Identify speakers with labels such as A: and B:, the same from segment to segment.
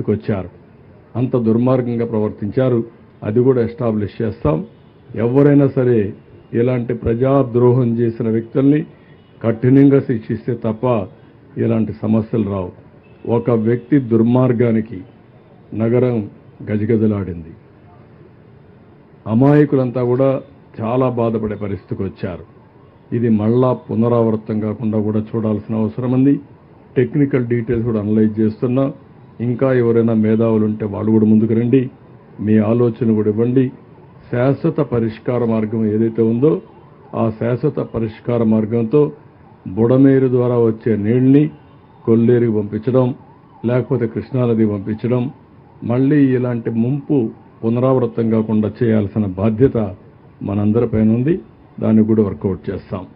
A: పరిస్థితికి వచ్చారు అంత దుర్మార్గంగా ప్రవర్తించారు. అది కూడా ఎస్టాబ్లిష్ చేస్తాం. ఎవరైనా సరే ఇలాంటి ప్రజాద్రోహం చేసిన వ్యక్తుల్ని కఠినంగా శిక్షిస్తే తప్ప ఇలాంటి సమస్యలు రావు. ఒక వ్యక్తి దుర్మార్గానికి నగరం గజగజలాడింది. అమాయకులంతా కూడా చాలా బాధపడే పరిస్థితికి వచ్చారు. ఇది మళ్ళా పునరావృతం కాకుండా కూడా చూడాల్సిన అవసరం ఉంది. టెక్నికల్ డీటెయిల్స్ కూడా అనలైజ్ చేస్తున్నా. ఇంకా ఎవరైనా మేధావులు ఉంటే వాళ్ళు కూడా ముందుకు రండి. మీ ఆలోచన కూడా ఇవ్వండి. శాశ్వత పరిష్కార మార్గం ఏదైతే ఉందో ఆ శాశ్వత పరిష్కార మార్గంతో బుడమేరు ద్వారా వచ్చే నీళ్ళని కొల్లేరుకి పంపించడం లేకపోతే కృష్ణానది పంపించడం మళ్ళీ ఇలాంటి ముంపు పునరావృతం కాకుండా చేయాల్సిన బాధ్యత మనందరిపైన ఉంది. దాన్ని కూడా వర్కౌట్ చేస్తాం.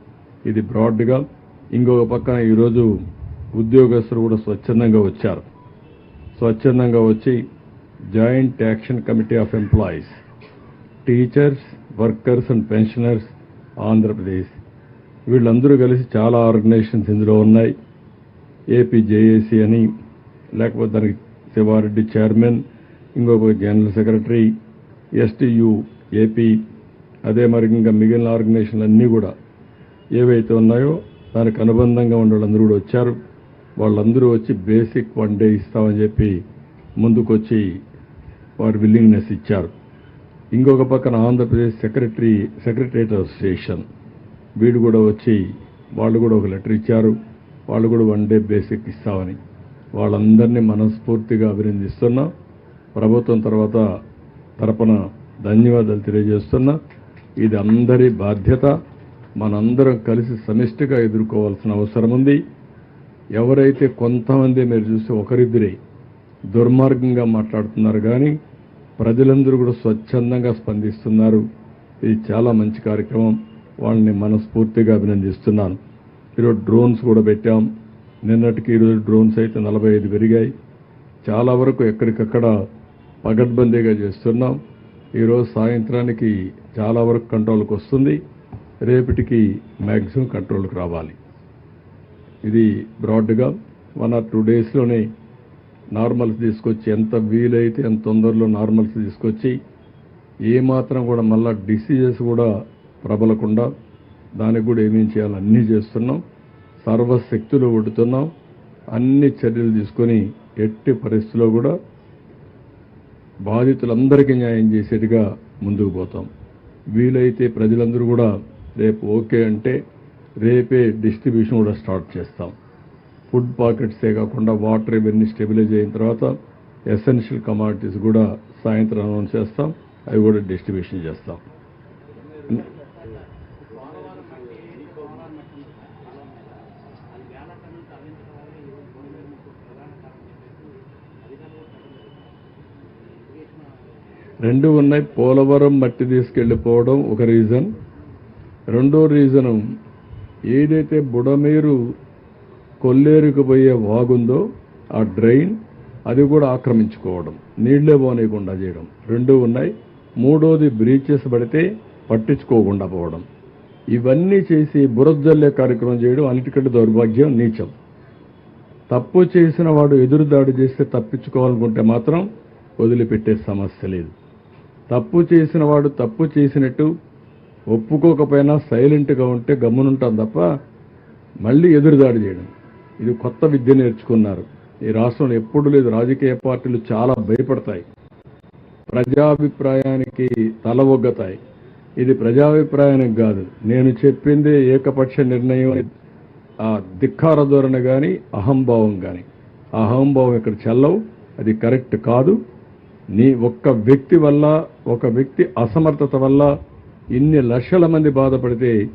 A: ఇది బ్రాడ్గా. ఇంకొక పక్కన ఈరోజు ఉద్యోగస్తులు కూడా స్వచ్ఛందంగా వచ్చారు. స్వచ్ఛందంగా వచ్చి joint action committee of employees teachers workers and pensioners Andhra Pradesh. వీళ్ళందరూ కలిసి చాలా ఆర్గనైజేషన్స్ ఇందులో ఉన్నాయి. ఏపీ జేఏసీ అని లేకపోతే దానికి శివారెడ్డి చైర్మన్ ఇంకొక జనరల్ సెక్రటరీ ఎస్టీయు ఏపీ అదే మరి ఇంకా మిగిలిన ఆర్గనైజేషన్లు అన్నీ కూడా ఏవైతే ఉన్నాయో దానికి అనుబంధంగా ఉండే వాళ్ళందరూ కూడా వచ్చారు. వాళ్ళందరూ వచ్చి బేసిక్ వన్ డే ఇస్తామని చెప్పి ముందుకొచ్చి వారి విల్లింగ్నెస్ ఇచ్చారు. ఇంకొక పక్కన ఆంధ్రప్రదేశ్ సెక్రటరీ సెక్రటరేట్ అసోసియేషన్ వీడు కూడా వచ్చి వాళ్ళు కూడా ఒక లెటర్ ఇచ్చారు. వాళ్ళు కూడా వన్ డే బేసిక్ ఇస్తామని. వాళ్ళందరినీ మనస్ఫూర్తిగా అభినందిస్తున్నా. ప్రభుత్వం తర్వాత తరపున ధన్యవాదాలు తెలియజేస్తున్నా. ఇది అందరి బాధ్యత. మనందరం కలిసి సమిష్టిగా ఎదుర్కోవాల్సిన అవసరం ఉంది. ఎవరైతే కొంతమంది మీరు చూస్తే ఒకరిద్దరే దుర్మార్గంగా మాట్లాడుతున్నారు కానీ ప్రజలందరూ కూడా స్వచ్ఛందంగా స్పందిస్తున్నారు. ఇది చాలా మంచి కార్యక్రమం. వాళ్ళని మనస్ఫూర్తిగా అభినందిస్తున్నాను. ఈరోజు డ్రోన్స్ కూడా పెట్టాం. నిన్నటికి ఈరోజు డ్రోన్స్ అయితే నలభై ఐదు పెరిగాయి. చాలా వరకు ఎక్కడికక్కడ పగడ్బందీగా చేస్తున్నాం. ఈరోజు సాయంత్రానికి చాలా వరకు కంట్రోల్కి వస్తుంది. రేపటికి మ్యాక్సిమం కంట్రోల్కి రావాలి. ఇది బ్రాడ్గా వన్ ఆర్ టూ డేస్లోనే నార్మల్స్ తీసుకొచ్చి ఎంత వీలైతే ఎంత తొందరలో నార్మల్స్ తీసుకొచ్చి ఏమాత్రం కూడా మళ్ళా డిసీజెస్ కూడా ప్రబలకుండా దానికి కూడా ఏమేం చేయాలో అన్నీ చేస్తున్నాం. సర్వశక్తులు ఒడుతున్నాం అన్ని చర్యలు తీసుకొని ఎట్టి పరిస్థితుల్లో కూడా బాధితులందరికీ న్యాయం చేసేట్టుగా ముందుకు పోతాం. వీలైతే ప్రజలందరూ కూడా రేపు ఓకే అంటే రేపే డిస్ట్రిబ్యూషన్ కూడా స్టార్ట్ చేస్తాం. ఫుడ్ పాకెట్సే కాకుండా వాటర్ ఇవన్నీ స్టెబిలైజ్ అయిన తర్వాత ఎసెన్షియల్ కమాడిటీస్ కూడా సాయంత్రం అనౌన్స్ చేస్తాం. అవి కూడా డిస్ట్రిబ్యూషన్ చేస్తాం. రెండు ఉన్నాయి. పోలవరం మట్టి తీసుకెళ్ళిపోవడం ఒక రీజన్ రెండో రీజను ఏదైతే బుడమేరు కొల్లేరుకు పోయే వాగుందో ఆ డ్రైన్ అది కూడా ఆక్రమించుకోవడం నీళ్ళే పోనీయకుండా చేయడం. రెండు ఉన్నాయి. మూడోది బ్రీచెస్ పడితే పట్టించుకోకుండా పోవడం. ఇవన్నీ చేసి బురదల్లే కార్యక్రమం చేయడం అన్నిటికంటే దౌర్భాగ్యం నీచం. తప్పు చేసిన వాడు ఎదురుదాడి చేస్తే తప్పించుకోవాలనుకుంటే మాత్రం వదిలిపెట్టే సమస్య లేదు. తప్పు చేసిన వాడు తప్పు చేసినట్టు ఒప్పుకోకపోయినా సైలెంట్గా ఉంటే గమ్మునుంటాం తప్ప మళ్ళీ ఎదురుదాడి చేయడం. ఇది కొత్త విద్య నేర్చుకున్నారు. ఈ రాష్ట్రంలో ఎప్పుడు లేదు. రాజకీయ పార్టీలు చాలా భయపడతాయి. ప్రజాభిప్రాయానికి తల ఒగ్గతాయి. ఇది ప్రజాభిప్రాయానికి కాదు. నేను చెప్పింది ఏకపక్ష నిర్ణయం అని ఆ ధిక్కార ధోరణి కానీ అహంభావం కానీ ఆ అహంభావం ఇక్కడ చెల్లవు? అది కరెక్ట్ కాదు. నీ ఒక్క వ్యక్తి వల్ల ఒక వ్యక్తి అసమర్థత వల్ల ఇన్ని లక్షల మంది బాధపడితే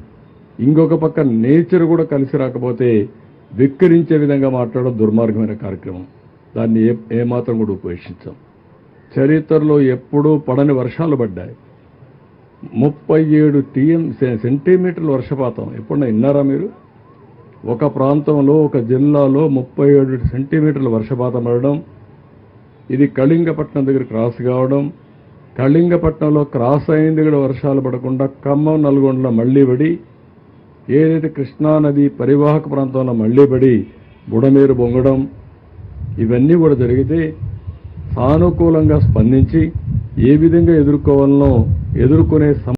A: ఇంకొక పక్క నేచర్ కూడా కలిసి రాకపోతే విక్కరించే విధంగా మాట్లాడడం దుర్మార్గమైన కార్యక్రమం. దాన్ని ఏ ఏమాత్రం కూడా ఉపేక్షించాం. చరిత్రలో ఎప్పుడూ పడని వర్షాలు పడ్డాయి. ముప్పై ఏడు టీఎం సెంటీమీటర్ల వర్షపాతం. ఎప్పుడన్నా విన్నారా మీరు? ఒక ప్రాంతంలో ఒక జిల్లాలో ముప్పై ఏడు సెంటీమీటర్ల వర్షపాతం పడడం ఇది కళింగపట్నం దగ్గర క్రాస్ కావడం కళింగపట్నంలో క్రాస్ అయింది కూడా వర్షాలు పడకుండా ఖమ్మం నల్గొండలో మళ్ళీ పడి ఏదైతే కృష్ణానది పరివాహక ప్రాంతంలో మళ్ళీ పడి బుడమేరు బొంగడం ఇవన్నీ కూడా జరిగితే సానుకూలంగా స్పందించి ఏ విధంగా ఎదుర్కోవాలనో ఎదుర్కొనే సమ